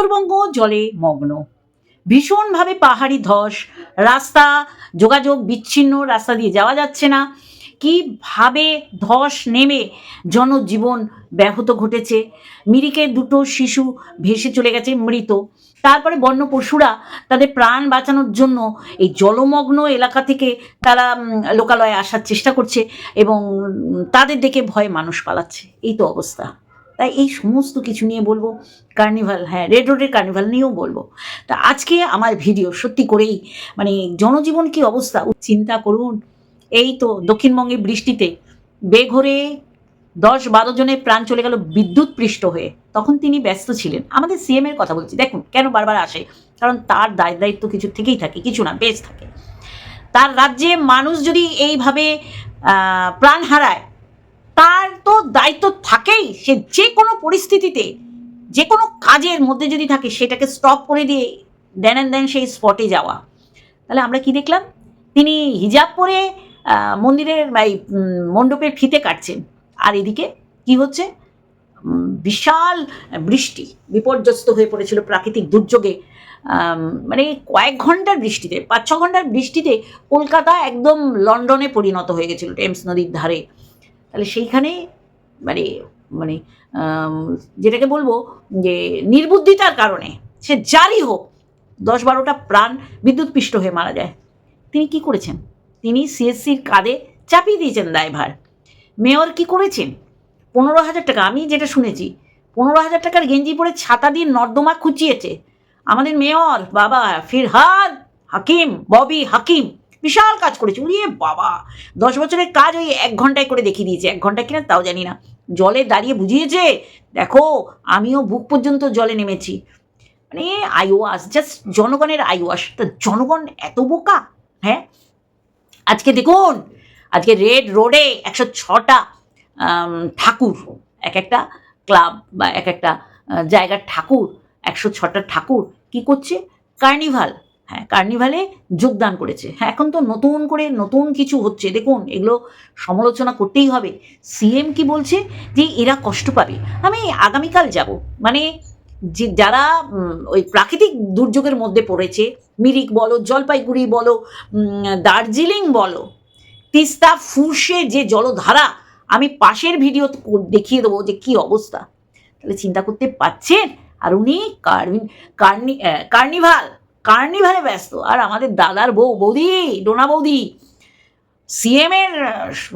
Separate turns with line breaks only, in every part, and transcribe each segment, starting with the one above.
উত্তরবঙ্গ জলে মগ্ন। ভীষণভাবে পাহাড়ি ধস, রাস্তা, যোগাযোগ বিচ্ছিন্ন, রাস্তা দিয়ে যাওয়া যাচ্ছে না। কীভাবে ধস নেমে জনজীবন ব্যাহত ঘটেছে? মিরিকে দুটো শিশু ভেসে চলে গেছে মৃত। তারপরে বন্য পশুরা তাদের প্রাণ বাঁচানোর জন্য এই জলমগ্ন এলাকা থেকে তারা লোকালয়ে আসার চেষ্টা করছে এবং তাদের দেখে ভয়ে মানুষ পালাচ্ছে। এই তো অবস্থা। তাই এই সমস্ত কিছু নিয়ে বলব কার্নিভাল হ্যাঁ রেড রোডের কার্নিভাল নিয়েও বলব। তা আজকে আমার ভিডিও সত্যি করেই মানে জনজীবন কি অবস্থা? চিন্তা করুন, এই তো দক্ষিণবঙ্গে বৃষ্টিতে বেঘরে দশ বারো জনের প্রাণ চলে গেল বিদ্যুৎ পৃষ্ঠ হয়ে। তখন তিনি ব্যস্ত ছিলেন। আমাদের সিএম এর কথা বলছি। দেখুন, কেন বারবার আসে? কারণ তার দায় দায়িত্ব কিছু থেকেই থাকে, কিছু না, বেশ থাকে। তার রাজ্যে মানুষ যদি এইভাবে প্রাণ হারায় তার তো দায়িত্ব থাকেই। সে যে কোনো পরিস্থিতিতে, যে কোনো কাজের মধ্যে যদি থাকে, সেটাকে স্টপ করে দিয়ে দেন অ্যান্ড দেন সেই স্পটে যাওয়া। তাহলে আমরা কি দেখলাম? তিনি হিজাব পরে মন্দিরের এই মণ্ডপের ফিতে কাটছেন। আর এদিকে কি হচ্ছে? বিশাল বৃষ্টি, বিপর্যস্ত হয়ে পড়েছিল প্রাকৃতিক দুর্যোগে। মানে কয়েক ঘণ্টার বৃষ্টিতে, পাঁচ ছ ঘণ্টার বৃষ্টিতে কলকাতা একদম লন্ডনে পরিণত হয়ে গেছিল, টেমস নদীর ধারে। তাহলে সেইখানে মানে মানে যেটাকে বলব যে নির্বুদ্ধিতার কারণে সে যারই হোক, দশ বারোটা প্রাণ বিদ্যুৎ পিষ্ট হয়ে মারা যায়। তিনি কি করেছেন? তিনি সিএসসির কাঁধে চাপিয়ে দিয়েছেন দায়ভার। মেয়র কি করেছেন? পনেরো হাজার টাকা, আমি যেটা শুনেছি, পনেরো হাজার টাকার গেঞ্জি পরে ছাতা দিয়ে নর্দমা খুঁচিয়েছে। আমাদের মেয়র, বাবা, ফিরহাদ হাকিম, ববি হাকিম বিশাল কাজ করেছে। উড়িয়ে বাবা, দশ বছরের কাজ ওই এক ঘন্টায় করে দেখিয়ে দিয়েছে। এক ঘণ্টা কিনা তাও জানি না। জলে দাঁড়িয়ে বুঝিয়েছে, দেখো, আমিও বুক পর্যন্ত জলে নেমেছি। মানে আইওয়াস জাস্ট জনগণের আইওয়াস। তা জনগণ এত বোকা? হ্যাঁ? আজকে দেখুন, আজকে রেড রোডে একশো ছটা ঠাকুর, এক একটা ক্লাব বা এক একটা জায়গার ঠাকুর, একশো ছটা ঠাকুর কি করছে? কার্নিভাল। হ্যাঁ কার্নিভালে যোগদান করেছে। হ্যাঁ এখন তো নতুন করে নতুন কিছু হচ্ছে। দেখুন, এগুলো সমালোচনা করতেই হবে। সিএম কি বলছে যে এরা কষ্ট পাবে? আমি আগামীকাল যাব। মানে যে যারা ওই প্রাকৃতিক দুর্যোগের মধ্যে পড়েছে, মিরিক বলো, জলপাইগুড়ি বলো দার্জিলিং বলো, তিস্তা ফুসে যে জলধারা, আমি পাশের ভিডিও দেখিয়ে দেবো যে কি অবস্থা। তাহলে চিন্তা করতে পারছেন? আর উনি কার্নি কার্নি কার্নিভাল কার্নিভালে ব্যস্ত। আর আমাদের দাদার বউ, বৌদি, ডোনা বৌদি সিএম এর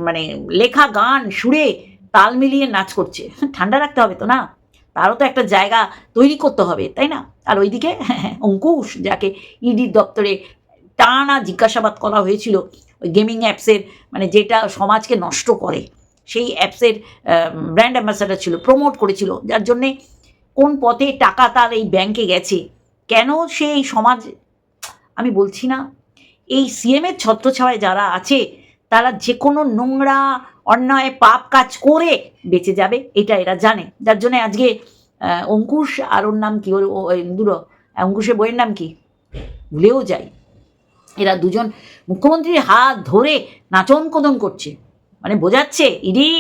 মানে লেখা, গান, সুরে তাল মিলিয়ে নাচ করছে। ঠান্ডা রাখতে হবে তো না? তারও তো একটা জায়গা তৈরি করতে হবে, তাই না? আর ওইদিকে অঙ্কুশ, যাকে ইডির দপ্তরে টানা জিজ্ঞাসাবাদ করা হয়েছিল, ওই গেমিং অ্যাপসের মানে যেটা সমাজকে নষ্ট করে। সেই অ্যাপসের ব্র্যান্ড অ্যাম্বাসাডার ছিল প্রমোট করেছিল। যার জন্যে কোন পথে টাকা তার এই ব্যাংকে গেছে। কেন সে এই সমাজ, আমি বলছি না, এই সিএমের ছত্রছায়ায় যারা আছে, তারা যে কোনো নোংরা, অন্যায়, পাপ কাজ করে বেঁচে যাবে, এটা এরা জানে। যার জন্য আজকে অঙ্কুশ আর ওর নাম কি? ওর দুটো, অঙ্কুশের বইয়ের নাম কি? ভুলেও যাই। এরা দুজন মুখ্যমন্ত্রীর হাত ধরে নাচন কদন করছে। মানে বোঝাচ্ছে, ইরি,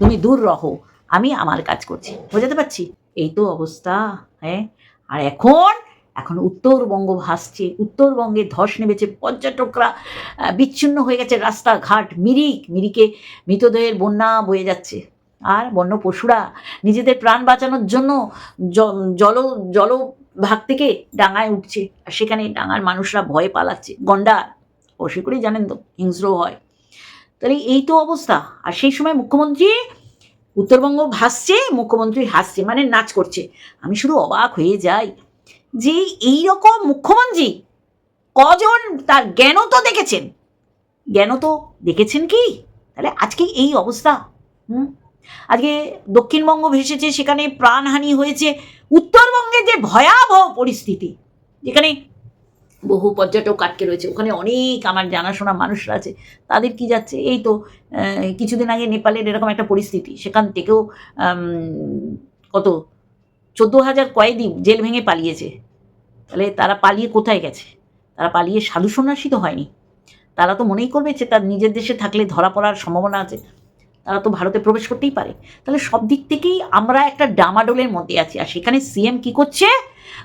তুমি দূর রহো, আমি আমার কাজ করছি। বোঝাতে পারছি? এই তো অবস্থা হ্যাঁ? আর এখন এখন উত্তরবঙ্গ ভাসছে, উত্তরবঙ্গে ধস নেমেছে, পর্যটকরা বিচ্ছিন্ন হয়ে গেছে রাস্তাঘাট, মিরিক, মিরিকে মৃতদেহের বন্যা বয়ে যাচ্ছে। আর বন্য পশুরা নিজেদের প্রাণ বাঁচানোর জন্য জল জল ভাগ থেকে ডাঙায় উঠছে। আর সেখানে ডাঙার মানুষরা ভয়ে পালাচ্ছে। গন্ডার অবশ্যই করেই জানেন তো হিংস্র হয়। তাহলে এই তো অবস্থা। আর সেই সময় মুখ্যমন্ত্রী, উত্তরবঙ্গ ভাসছে, মুখ্যমন্ত্রী হাসছে মানে নাচ করছে। আমি শুধু অবাক হয়ে যাই। যে এই রকম মুখ্যমন্ত্রী কজন তার জ্ঞান তো দেখেছেন। জ্ঞান তো দেখেছেন কি? তাহলে আজকে এই অবস্থা, হুম? আজকে দক্ষিণবঙ্গ ভেসেছে, সেখানে প্রাণহানি হয়েছে। উত্তরবঙ্গে যে ভয়াবহ পরিস্থিতি, যেখানে বহু পর্যটক আটকে রয়েছে, ওখানে অনেক আমার জানাশোনা মানুষরা আছে, তাদের কি যাচ্ছে? এই তো কিছুদিন আগে নেপালের এরকম একটা পরিস্থিতি, সেখান থেকেও কত? চোদ্দ হাজার কয়েদি জেল ভেঙে পালিয়েছে। তাহলে তারা পালিয়ে কোথায় গেছে? তারা পালিয়ে সাধু সন্ন্যাসী তো হয়নি। তারা তো মনেই করবে যে তার নিজের দেশে থাকলে ধরা পড়ার সম্ভাবনা আছে। তারা তো ভারতে প্রবেশ করতেই পারে। তাহলে সব দিক থেকেই আমরা একটা ডামাডোলের মধ্যে আছি। আর সেখানে সিএম কি করছে?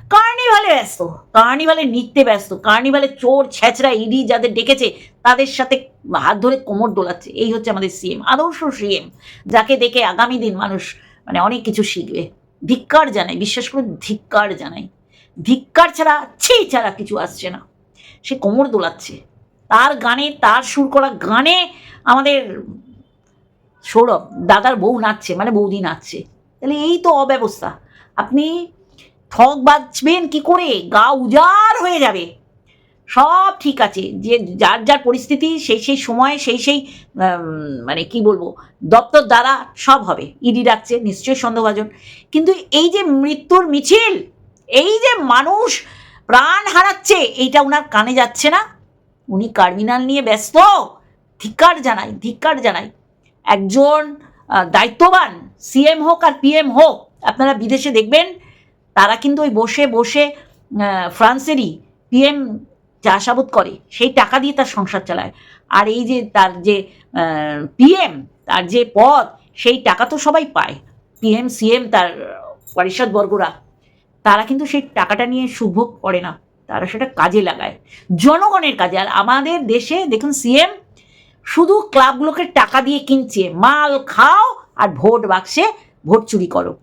কার্নিভালে ব্যস্ত। কার্নিভালে নৃত্যে ব্যস্ত। কার্নিভালে চোর, ছেঁচড়া, ইডি যাদের ডেকেছে, তাদের সাথে হাত ধরে কোমর দোলাচ্ছে। এই হচ্ছে আমাদের সিএম, আদর্শ সিএম, যাকে দেখে আগামী দিন মানুষ মানে অনেক কিছু শিখবে। ধিক্কার জানাই বিশ্বাস করে ধিক্কার জানাই ধিক্কার ছাড়া, ছি ছাড়া কিছু আসছে না। সে কোমর দোলাচ্ছে। তার গানে, তার সুর করা গানে আমাদের সৌরভ, দাদার বউ নাচছে মানে বৌদি নাচছে। তাহলে এই তো অব্যবস্থা। আপনি ঠক বাজবেন কি করে? গা উজাড় হয়ে যাবে। সব ঠিক আছে। যে যার যার পরিস্থিতি, সেই সেই সময়ে, সেই সেই মানে কি বলব, দপ্তর দ্বারা সব হবে। ইডি ডাকছে, নিশ্চয়ই সন্দেহভাজন কিন্তু এই যে মৃত্যুর মিছিল এই যে মানুষ প্রাণ হারাচ্ছে, এইটা ওনার কানে যাচ্ছে না। উনি কার্মিনাল নিয়ে ব্যস্ত। ধিক্কার জানাই ধিক্কার জানাই। একজন দায়িত্ববান সিএম হোক আর পিএম হোক, আপনারা বিদেশে দেখবেন, তারা কিন্তু ওই বসে বসে ফ্রান্সেরই পিএম চাষাবাদ করে। সেই টাকা দিয়ে তার সংসার চালায়। আর এই যে তার যে পিএম, তার যে পদ, সেই টাকা তো সবাই পায়। পিএম, সিএম, তার পরিষদ বর্গরা। তারা কিন্তু সেই টাকাটা নিয়ে সুভোগ করে না। তারা সেটা কাজে লাগায়। জনগণের কাজে। আর আমাদের দেশে দেখুন সিএম শুধু ক্লাবগুলোকে টাকা দিয়ে কিনছে। মাল খাও আর ভোট বাক্সে ভোট চুরি করো।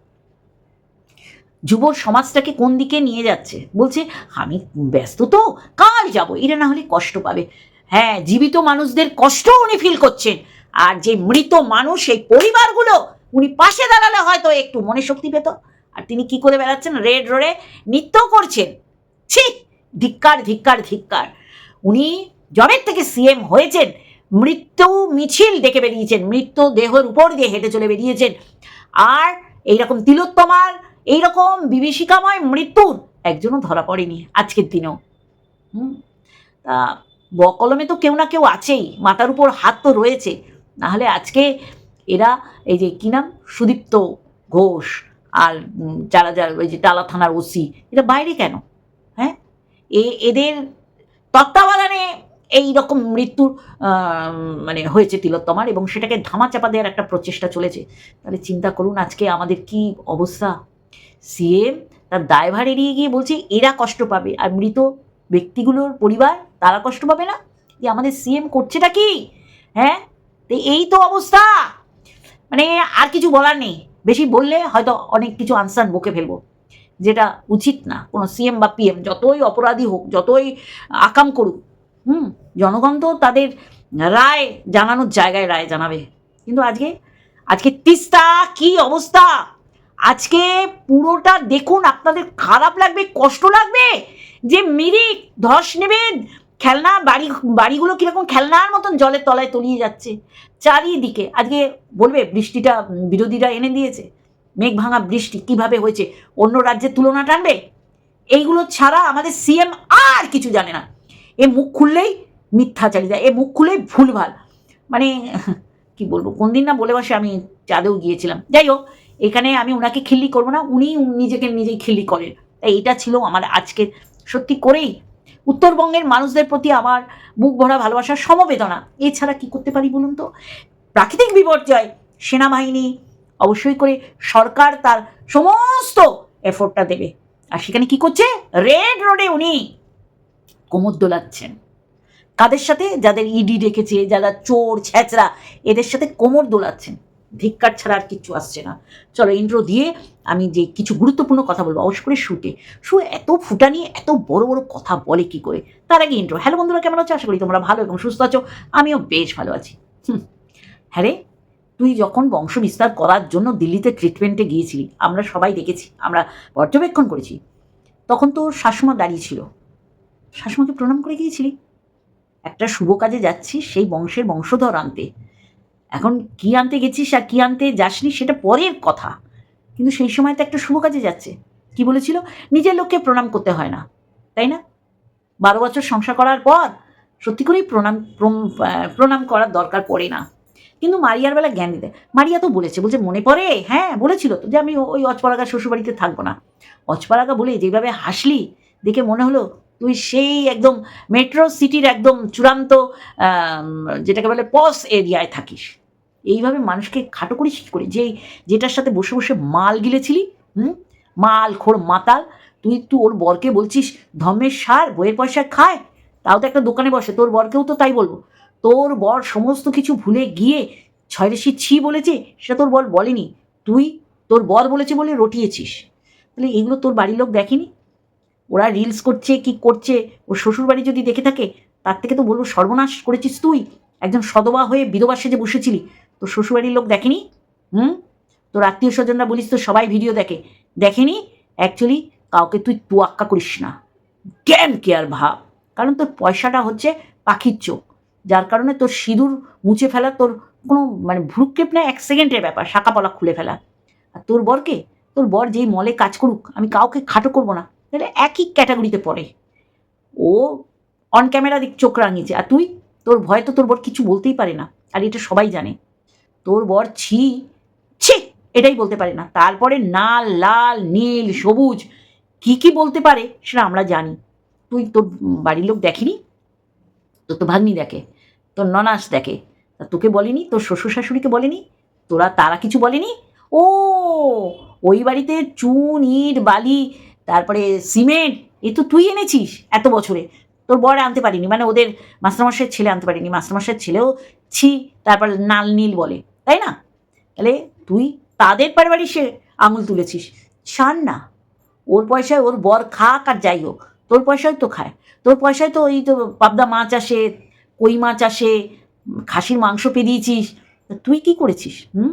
যুব সমাজটাকে কোন দিকে নিয়ে যাচ্ছে? বলছে, আমি ব্যস্ত তো, কাল যাব। এরা না হলে কষ্ট পাবে। হ্যাঁ জীবিত মানুষদের কষ্ট উনি ফিল করছেন। আর যে মৃত মানুষ এই পরিবারগুলো উনি পাশে দাঁড়ালে হয়তো একটু মনে শক্তি পেত। আর তিনি কি করে বেড়াচ্ছেন? রেড রোডে নৃত্য করছেন। ছি, ধিক্কার ধিক্কার ধিক্কার। উনি জবের থেকে সিএম হয়েছেন। মৃত্যু মিছিল দেখে বেরিয়েছেন। মৃত্যু দেহের উপর দিয়ে হেঁটে চলে বেরিয়েছেন। আর এইরকম তিলোত্তমার, এইরকম বিভীষিকাময় মৃত্যুর একজনও ধরা পড়েনি আজকের দিনেও। হুম? তা বকলমে তো কেউ না কেউ আছেই। মাথার উপর হাত তো রয়েছে। নাহলে আজকে এরা, এই যে কী নাম? সুদীপ্ত ঘোষ। আর যারা যারা ওই যে টালা থানার ওসি এটা বাইরে কেন? হ্যাঁ? এ, এদের তত্ত্বাবধানে এই রকম মৃত্যুর মানে হয়েছে তিলোত্তমার এবং সেটাকে ধামাচাপা দেওয়ার একটা প্রচেষ্টা চলেছে। তাহলে চিন্তা করুন আজকে আমাদের কি অবস্থা। সিএম তার দায়ভার এড়িয়ে গিয়ে বলছে, এরা কষ্ট পাবে। আর মৃত ব্যক্তিগুলোর পরিবার, তারা কষ্ট পাবে না? যে আমাদের সিএম করছেটা কি? হ্যাঁ? এই তো অবস্থা। মানে আর কিছু বলার নেই। বেশি বললে হয়তো অনেক কিছু আনসার বকে ফেলব। যেটা উচিত না। কোনো সিএম বা পিএম যতই অপরাধী হোক, যতই আকাম করুক, হুম, জনগণ তো তাদের রায় জানানোর জায়গায় রায় জানাবে। কিন্তু আজকে আজকে তিস্তা কি অবস্থা? আজকে পুরোটা দেখুন, আপনাদের খারাপ লাগবে, কষ্ট লাগবে, যে মিরিক ধস নেবে খেলনা, বাড়ি, বাড়িগুলো কীরকম খেলনার মতন জলের তলায় তলিয়ে যাচ্ছে। চারিদিকে, আজকে বলবে বৃষ্টিটা বিরোধীরা এনে দিয়েছে, মেঘ ভাঙা বৃষ্টি কীভাবে হয়েছে, অন্য রাজ্যের তুলনা টানবে এইগুলো ছাড়া আমাদের সিএম আর কিছু জানে না। এ মুখ খুললেই মিথ্যাচারিতা, এ মুখ খুললেই ভুলভাল। মানে কি বলব কোন দিন না বলে বসে আমি চাঁদেও গিয়েছিলাম। যাই হোক, এখানে আমি ওনাকে খিল্লি করব না উনি নিজেকে নিজেই খিল্লি করেন। তাই এটা ছিল আমার আজকে সত্যি করেই উত্তরবঙ্গের মানুষদের প্রতি আমার বুক ভরা ভালোবাসার সমবেদনা। এছাড়া কি করতে পারি বলুন তো? প্রাকৃতিক বিপর্যয়, সেনাবাহিনী অবশ্যই করে সরকার তার সমস্ত এফোর্টটা দেবে। আর সেখানে কি করছে? রেড রোডে উনি কোমর দোলাচ্ছেন। কাদের সাথে? যাদের ইডি ডেকেছে, যারা চোর ছ্যাচরা এদের সাথে কোমর দোলাচ্ছেন। ধিক্কার ছাড়া আর কিচ্ছু আসছে না। চলো ইন্ট্রো দিয়ে আমি যে কিছু গুরুত্বপূর্ণ কথা বলব, অবশ্য করে শুটে। শু এত ফুটা নিয়ে এত বড় বড় কথা বলে কি করে? তার আগে ইন্ট্রো হ্যালো বন্ধুরা, কেমন আছো? আশা করি তোমরা ভালো এবং সুস্থ আছো। আমিও বেশ ভালো আছি। হুম। হ্যাঁ রে তুই যখন বংশ বিস্তার করার জন্য দিল্লিতে ট্রিটমেন্টে গিয়েছিলি, আমরা সবাই দেখেছি, আমরা পর্যবেক্ষণ করেছি, তখন তো শাশুমা দাঁড়িয়ে ছিল। শাশুমাকে প্রণাম করে গিয়েছিলি? একটা শুভ কাজে যাচ্ছি সেই বংশের বংশধর আনতে। এখন কি আনতে গেছিস আর কি আনতে যাসনি সেটা পরের কথা। কিন্তু সেই সময় তো একটা শুভ কাজে যাচ্ছে। কি বলেছিল? নিজের লোককে প্রণাম করতে হয় না, তাই না? বারো বছর সংসার করার পর সত্যি করেই প্রণাম প্রণাম করার দরকার পড়ে না। কিন্তু মারিয়ার বেলা জ্ঞান দিতে, মারিয়া তো বলেছে, বলছে, মনে পড়ে? হ্যাঁ বলেছিল তো যে আমি ওই অচপাড়াগা শ্বশুরবাড়িতে থাকব না। অচপাড়াগা বলে, যেভাবে হাসলি, দেখে মনে হলো তুই সেই একদম মেট্রো সিটির একদম চূড়ান্ত যেটাকে বলে পস এরিয়ায় থাকিস। এইভাবে মানুষকে খাটো করিস করে? যে যেটার সাথে বসে বসে মাল গিলেছিলি, হুম? মাল, খোর, মাতাল, তুই তুই ওর বরকে বলছিস ধর্মের সার, বইয়ের পয়সা খায়, তাও তো একটা দোকানে বসে, তোর বরকেও তো তাই বলব। তোর বর সমস্ত কিছু ভুলে গিয়ে ছয় রেশি ছি বলেছে, সেটা তোর বর বলেনি। তুই তোর বর বলেছে বলে রটিয়েছিস। তাহলে এগুলো তোর বাড়ির লোক দেখেনি? ওরা রিলস করছে, কি করছে ওর শ্বশুর বাড়ি যদি দেখে থাকে, তার থেকে তো বলব সর্বনাশ করেছিস তুই। একজন সদবা হয়ে বিধবা সেজে বসেছিলি। তোর শ্বশুরবাড়ির লোক দেখেনি? হুম? তোর আত্মীয় স্বজনরা বলিস তো সবাই ভিডিও দেখে। দেখেনি? অ্যাকচুয়ালি কাউকে তুই তোয়াক্কা করিস না। জ্ঞান কেয়ার ভাব? কারণ তোর পয়সাটা হচ্ছে পাখির চোখ। যার কারণে তোর সিঁদুর মুছে ফেলা তোর কোনো মানে ভ্রুক্ষেপ না, এক সেকেন্ডের ব্যাপার শাঁকা খুলে ফেলা। আর তোর বরকে? তোর বর যেই মলে কাজ করুক, আমি কাউকে খাটো করব না। তাহলে একই ক্যাটাগরিতে পড়ে। ও অন ক্যামেরা দিক চোখ রাঙিয়েছে। আর তুই, তোর ভয় তো তোর বর কিছু বলতেই পারে না। আর এটা সবাই জানে। তোর বর ছি ছি, এটাই বলতে পারে না। তারপরে নাল, লাল, নীল, সবুজ, কি কি বলতে পারে সেটা আমরা জানি। তুই তোর বাড়ির লোক দেখেনি? তোর তো ভাগ্নি দেখে, তোর ননাস দেখে। তা তোকে বলেনি? তোর শ্বশুর শাশুড়িকে বলেনি? তোরা তারা কিছু বলেনি? ও, ওই বাড়িতে চুন, ইট, বালি তারপরে সিমেন্ট, এ তো তুই এনেছিস এত বছরে। তোর বর আনতে পারিনি মানে ওদের মাস্টারমশাইয়ের ছেলে আনতে পারিনি, মাস্টারমশাইয়ের ছেলেও ছি, তারপর নাল নীল বলে, তাই না? তাহলে তুই তাদের পারিবারিক সে আঙুল তুলেছিস। ছাড় না, ওর পয়সায় ওর বর খাক আর যাই হোক, তোর পয়সায় তো খায়। তোর পয়সায় তো ওই তো পাবদা মাছ আসে, কই মাছ আসে, খাসির মাংস পেরিয়েছিস তুই কি করেছিস, হুম?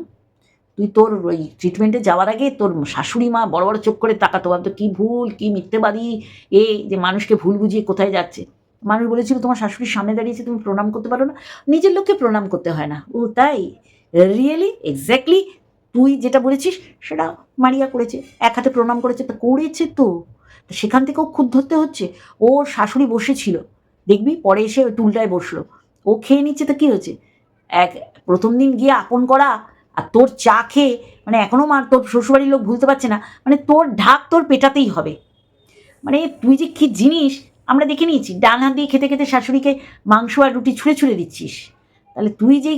তুই তোর ওই ট্রিটমেন্টে যাওয়ার আগে তোর শাশুড়ি মা বড় বড় চোখ করে তাকাতো, ভাবতো কী ভুল, কী মিথ্যেবাদী, এ যে মানুষকে ভুল বুঝিয়ে কোথায় যাচ্ছে? মানুষ বলেছিল, তোমার শাশুড়ির সামনে দাঁড়িয়েছে তুমি প্রণাম করতে পারো না, নিজের লোককে প্রণাম করতে হয় না। ও তাই রিয়েলি এক্স্যাক্টলি তুই যেটা বলেছিস, সেটা মারিয়া করেছে, এক হাতে প্রণাম করেছে, তা করেছে তো? সেখান থেকেও খুদ ধরতে হচ্ছে। ওর শাশুড়ি বসেছিল, দেখবি পরে এসে ওই টুলটায় বসল। ও খেয়ে নিচ্ছে, তা কী হয়েছে? এক, প্রথম দিন গিয়ে আপন করা আর তোর চা খেয়ে মানে এখনও মা, তোর শ্বশুরবাড়ির লোক ভুলতে পারছে না মানে তোর ঢাক তোর পেটাতেই হবে। মানে তুই যে কী জিনিস, আমরা দেখে নিয়েছি, ডান হাত দিয়ে খেতে খেতে শাশুড়িকে মাংস আর রুটি ছুঁড়ে ছুঁড়ে দিচ্ছিস। তাহলে তুই যেই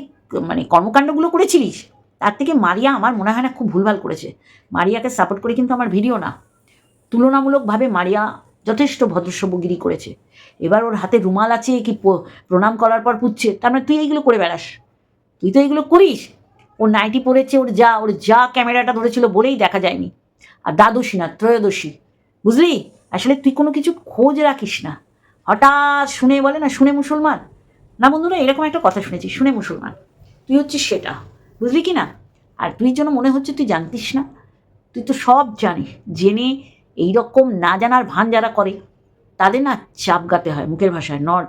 মানে কর্মকাণ্ডগুলো করেছিলিস, তার থেকে মারিয়া আমার মনে হয় না খুব ভুলভাল করেছে। মারিয়াকে সাপোর্ট করে কিন্তু আমার ভিডিও না। তুলনামূলকভাবে মারিয়া যথেষ্ট ভদ্রসভ্যগিরি করেছে। এবার ওর হাতে রুমাল আছে কি প্রণাম করার পর পুচ্ছে তার মানে তুই এইগুলো করে বেড়াস। তুই তো এইগুলো করিস ওর নাইটি পরেছে, ওর যা ওর যা ক্যামেরাটা ধরেছিল বলেই দেখা যায়নি। আর দ্বাদশী না, ত্রয়োদশী। বুঝলি? আসলে তুই কোনো কিছু খোঁজ রাখিস না। হঠাৎ শুনে বলে না, শুনে মুসলমান? না বন্ধুরা, এরকম একটা কথা শুনেছি, শুনে মুসলমান। তুই হচ্ছিস সেটা, বুঝলি কি না? আর তুই যেন মনে হচ্ছে তুই জানতিস না। তুই তো সব জানিস, জেনে এই রকম না জানার ভান যারা করে, তাদের না চাপ গাতে হয় মুখের ভাষায় নট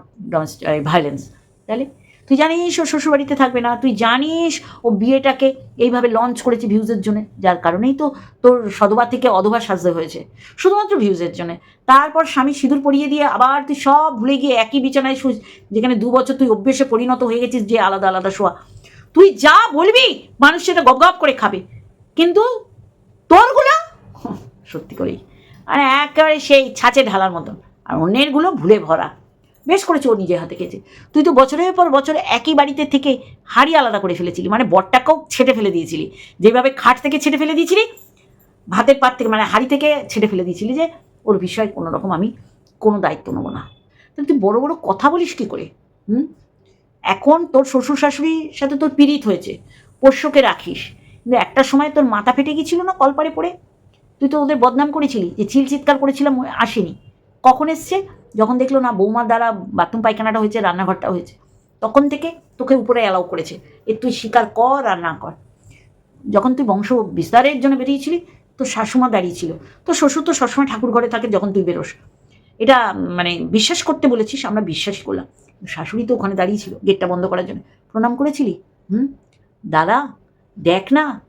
ভায়োলেন্স তাহলে তুই জানিস ও শ্বশুরবাড়িতে থাকবে না, তুই জানিস ও বিয়েটাকে এইভাবে লঞ্চ করেছে ভিউজের জন্য, যার কারণেই তো তোর সদবা থেকে অধবা সাজতে হয়েছে। শুধুমাত্র ভিউজের জন্য। তারপর স্বামী সিঁদুর পরিয়ে দিয়ে আবার তুই সব ভুলে গিয়ে একই বিছানায় শুস যেখানে দু বছর তুই অভ্যেসে পরিণত হয়ে গেছিস যে আলাদা আলাদা শোয়া। তুই যা বলবি মানুষ সেটা গপ করে খাবে। কিন্তু তোরগুলো, সত্যি করেই। মানে একেবারে সেই ছাঁচে ঢালার মতন। আর অন্যেরগুলো ভুলে ভরা। বেশ করেছে ও নিজের হাতে খেয়েছে। তুই তো বছরের পর বছর একই বাড়িতে থেকে হাড়ি আলাদা করে ফেলেছিলি মানে বরটাকেও ছেটে ফেলে দিয়েছিলি। যেভাবে খাট থেকে ছেটে ফেলে দিয়েছিলি, ভাতের পাত থেকে মানে হাড়ি থেকে ছেটে ফেলে দিয়েছিলি যে, ওর বিষয়ে কোনো রকম আমি কোনো দায়িত্ব নেব না। তাহলে তুই বড় বড় কথা বলিস কী করে? হুম? এখন তোর শ্বশুর শাশুড়ির সাথে তোর পীড়িত হয়েছে, পোষ্যকে রাখিস, কিন্তু একটা সময় তোর মাথা ফেটে গেছিল না কলপারে পড়ে? তুই তো ওদের বদনাম করেছিলি, যে চিল চিৎকার করেছিলাম আসেনি। কখন এসছে? যখন দেখল না বৌমার দ্বারা বাথরুম পায়খানাটা হয়েছে, রান্নাঘরটা হয়েছে, তখন থেকে তোকে উপরে অ্যালাউ করেছে। এ তুই স্বীকার কর আর না কর। যখন তুই বংশ বিস্তারের জন্য বেরিয়েছিলি, তোর শাশুমা দাঁড়িয়েছিল তো শ্বশুর তো সবসময় ঠাকুর ঘরে থাকে যখন তুই বেরোস। এটা মানে বিশ্বাস করতে বলেছিস, আমরা বিশ্বাস করলাম। শাশুড়ি তো ওখানে দাঁড়িয়েছিল গেটটা বন্ধ করার জন্য। প্রণাম করেছিলি? হুম? দাদা, দেখ না।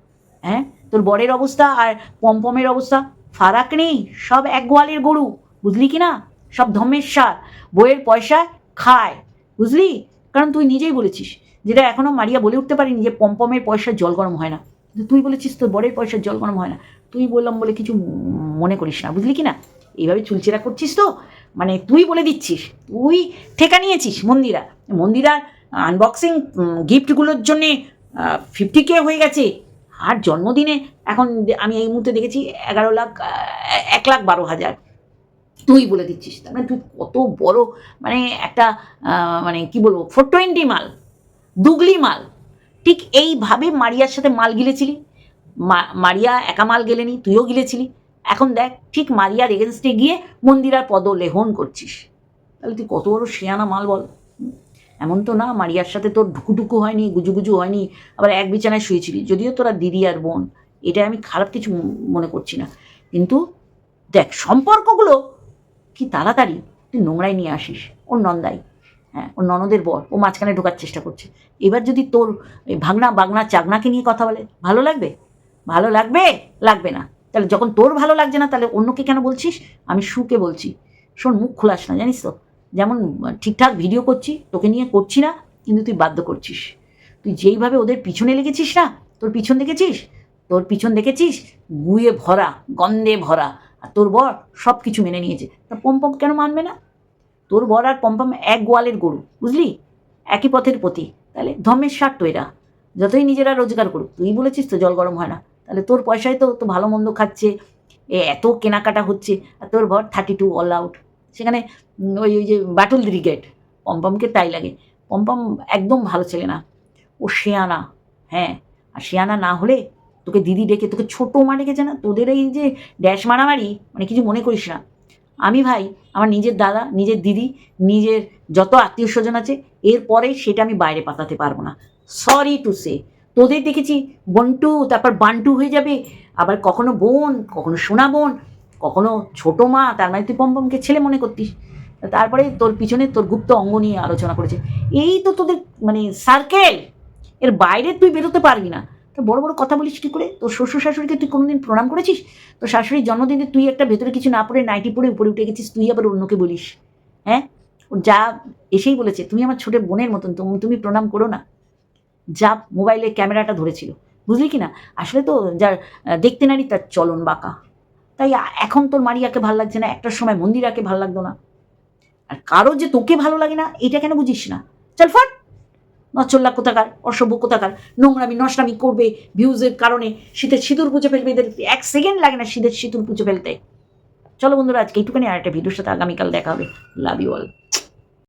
হ্যাঁ? তোর বরের অবস্থা আর পমপমের অবস্থা, ফারাক নেই, সব এক গোয়ালের গরু। বুঝলি কি না? সব ধর্মের সার বইয়ের পয়সা খায়, বুঝলি? কারণ তুই নিজেই বলেছিস, যেটা এখনও মারিয়া বলে উঠতে পারিনি যে পমপমের পয়সার জল গরম হয় না। তুই বলেছিস তোর বরের পয়সার জল গরম হয় না। তুই বললাম বলে কিছু মনে করিস না, বুঝলি কি না? এইভাবে চুলচেরা করছিস তো? মানে তুই বলে দিচ্ছিস, তুই ঠেকা নিয়েছিস মন্দিরা। মন্দিরার আনবক্সিং গিফটগুলোর জন্যে ফিফটি কে হয়ে গেছে। আর জন্মদিনে এখন আমি এই মুহূর্তে দেখেছি এগারো লাখ এক লাখ বারো হাজার। তুই বলে দিচ্ছিস। তার মানে তুই কত বড় মানে একটা মানে কি বলব ফোর টোয়েন্টি মাল, দুগলি মাল। ঠিক এইভাবে মারিয়ার সাথে মাল গিলেছিলি। মারিয়া একা মাল গেলেনি, তুইও গিলেছিলি। এখন দেখ, ঠিক মারিয়ার এগেনস্টে গিয়ে মন্দিরার পদ লেহন করছিস। তাহলে তুই কত বড় শেয়ানা মাল বল। এমন তো না, মারিয়ার সাথে তোর ঢুকুটুকু হয়নি, গুজুগুজু হয়নি, আবার এক বিছানায় শুয়েছিলি। যদিও তোরা দিদি আর বোন এটা আমি খারাপ কিছু মনে করছি না। কিন্তু দেখ, সম্পর্কগুলো কি তাড়াতাড়ি? তুই নোংরায় নিয়ে আসিস, ওর নন্দাই। হ্যাঁ ওর ননদের বর, ও মাঝখানে ঢোকার চেষ্টা করছে। এবার যদি তোর ভাগনা বাগনা চাগনাকে নিয়ে কথা বলে, ভালো লাগবে? ভালো লাগবে? লাগবে না। তাহলে যখন তোর ভালো লাগছে না, তাহলে অন্যকে কেন বলছিস? আমি সুকে বলছি। শোন, মুখ খোলাস না, জানিস তো? যেমন ঠিকঠাক ভিডিও করছি, তোকে নিয়ে করছি না, কিন্তু তুই বাধ্য করছিস। তুই যেইভাবে ওদের পিছনে লেগেছিস না, তোর পিছন দেখেছিস? তোর পিছন দেখেছিস? গুয়ে ভরা, গন্ধে ভরা আর তোর বর সব কিছু মেনে নিয়েছে। তা পম্পম কেন মানবে না? তোর বর আর পম্পম এক গোয়ালের গরু, বুঝলি? একই পথের প্রতি তাহলে ধর্মের স্বার্থ এরা যতই নিজেরা রোজগার করুক, তুই বলেছিস তো জল গরম হয় না। তাহলে তোর পয়সায় তো তো ভালো মন্দ খাচ্ছে, এ এত কেনাকাটা হচ্ছে, আর তোর বর থার্টি টু অল আউট সেখানে ওই ওই যে বাটুল ব্রিগেড পম্পমকে তাই লাগে। পম্পম একদম ভালো ছেলে না। ও শেয়ানা হ্যাঁ। আর শেয়ানা না হলে তোকে দিদি ডেকে, তোকে ছোট মা ডেকেছে না? তোদের এই যে ড্যাশ মারামারি মানে কিছু মনে করিস না। আমি ভাই, আমার নিজের দাদা, নিজের দিদি, নিজের যত আত্মীয় স্বজন আছে, এরপরে সেটা আমি বাইরে পাতাতে পারব না। সরি টু সে তোদের দেখেছি বন্টু, তারপর বান্টু হয়ে যাবে, আবার কখনো বোন, কখনো সোনা বোন, কখনো ছোট মা, তার মানে তুই পম্পমকে ছেলে মনে করতিস। তারপরে তোর পিছনে তোর গুপ্ত অঙ্গ নিয়ে আলোচনা করেছে। এই তো তোদের মানে সার্কেল এর বাইরে তুই বেরোতে পারবি না। তো বড় বড় কথা বলিস কি করে? তোর শ্বশুর শাশুড়িকে তুই কোনোদিন প্রণাম করেছিস? তোর শাশুড়ির জন্মদিনে তুই একটা ভেতরে কিছু না পড়ে নাইটি পরে উপরে উঠে গেছিস, তুই আবার অন্যকে বলিস। হ্যাঁ? ও যা এসেই বলেছে, তুমি আমার ছোট বোনের মতন, তুমি প্রণাম করো না। যা মোবাইলে ক্যামেরাটা ধরেছিল। বুঝলি কি না? আসলে তো যার দেখতে নারী তার চলন বাঁকা। তাই এখন তোর মারিয়াকে ভালো লাগছে না, একটার সময় মন্দিরাকে ভালো লাগতো না। আর কারও যে তোকে ভালো লাগে না, এটা কেন বুঝিস না? চল ফট! নচল্লা কোথাকার, অসভ্য কোথাকার, নোংরামি, নষ্টামি করবে ভিউজের কারণে। শীতের সিঁদুর পুজো ফেলবে, এদের এক সেকেন্ড লাগে না শীতের সিঁদুর পুজো ফেলতে। চলো বন্ধুরা, আজকে এইটুখানি আর একটা ভিডিওর সাথে আগামীকাল দেখা হবে। Love you all